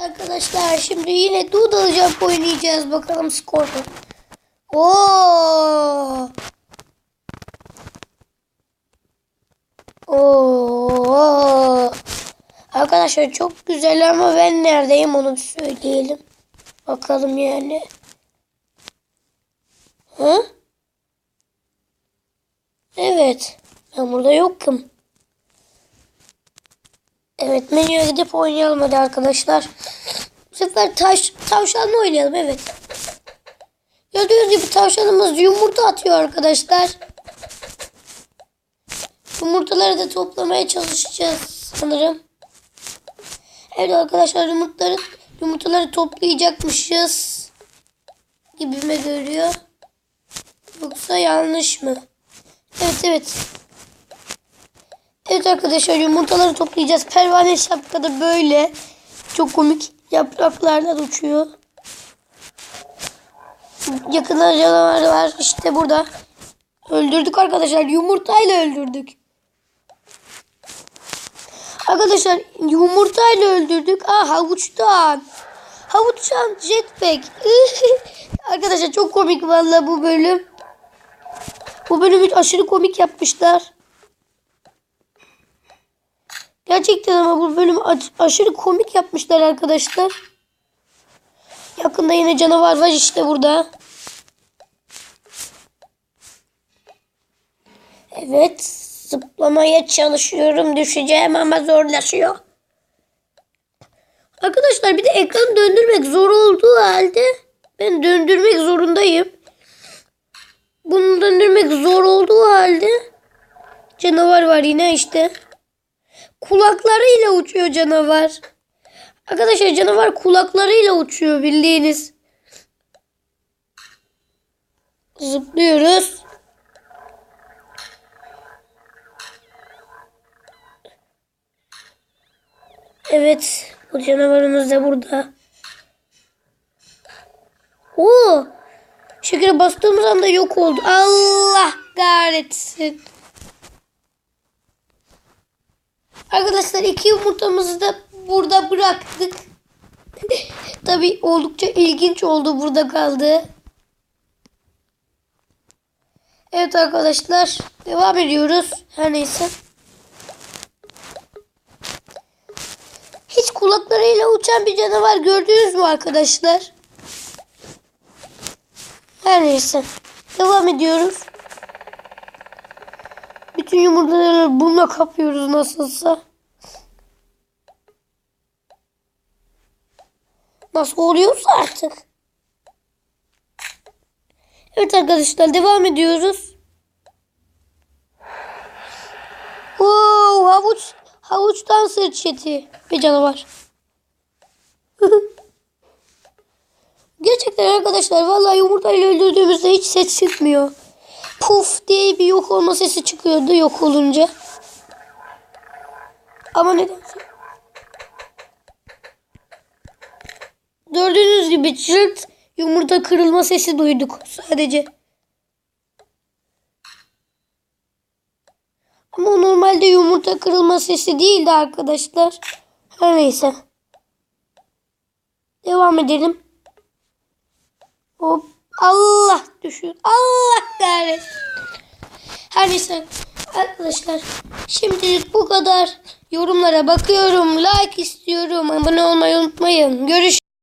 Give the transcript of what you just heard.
Arkadaşlar şimdi yine Doodle Jump oynayacağız. Bakalım skor. Oo. Oo. Arkadaşlar çok güzel ama ben neredeyim onu söyleyelim. Bakalım yani. Hı? Evet. Ben burada yokum. Evet menüye gidip oynayalım hadi arkadaşlar. Bu sefer taş, tavşanla oynayalım evet. Gördüğünüz gibi tavşanımız yumurta atıyor arkadaşlar. Yumurtaları da toplamaya çalışacağız sanırım. Evet arkadaşlar yumurtaları, yumurtaları toplayacakmışız. Gibime görüyor. Yoksa yanlış mı? Evet evet. Evet arkadaşlar yumurtaları toplayacağız. Pervane şapkada böyle. Çok komik. Yapraklardan uçuyor. Yakında canavar var. İşte burada. Öldürdük arkadaşlar. Yumurtayla öldürdük. Arkadaşlar yumurtayla öldürdük. Aa havuçtan. Havuçtan jetpack. arkadaşlar çok komik vallahi bu bölüm. Bu bölümü aşırı komik yapmışlar. Gerçekten ama bu bölüm aş- aşırı komik yapmışlar arkadaşlar. Yakında yine canavar var işte burada. Evet. Zıplamaya çalışıyorum. Düşeceğim ama zorlaşıyor. Arkadaşlar bir de ekranı döndürmek zor olduğu halde ben döndürmek zorundayım. Bunu döndürmek zor olduğu halde canavar var yine işte. Kulaklarıyla uçuyor canavar. Arkadaşlar canavar kulaklarıyla uçuyor bildiğiniz. Zıplıyoruz. Evet. Bu canavarımız da burada. Oo! Şekere bastığımız anda yok oldu. Allah kahretsin. Arkadaşlar iki yumurtamızı da burada bıraktık. Tabi oldukça ilginç oldu burada kaldı. Evet arkadaşlar devam ediyoruz. Her neyse. Hiç kulaklarıyla uçan bir canavar gördünüz mü arkadaşlar? Her neyse. Devam ediyoruz. Bütün yumurtaları bununla kapıyoruz nasılsa. Nasıl oluyorsa artık. Evet arkadaşlar devam ediyoruz. Oo, havuç havuçtan sırt çeti bir canavar. Gerçekten arkadaşlar vallahi yumurtayla öldürdüğümüzde hiç ses çıkmıyor. Puf diye bir yok olma sesi çıkıyordu yok olunca. Ama nedense. Gördüğünüz gibi çırt yumurta kırılma sesi duyduk sadece. Ama normalde yumurta kırılma sesi değildi arkadaşlar. Her neyse. Devam edelim. Hop. Allah düşün. Allah kahretsin. Her neyse arkadaşlar şimdilik bu kadar. Yorumlara bakıyorum. Like istiyorum. Abone olmayı unutmayın. Görüşürüz.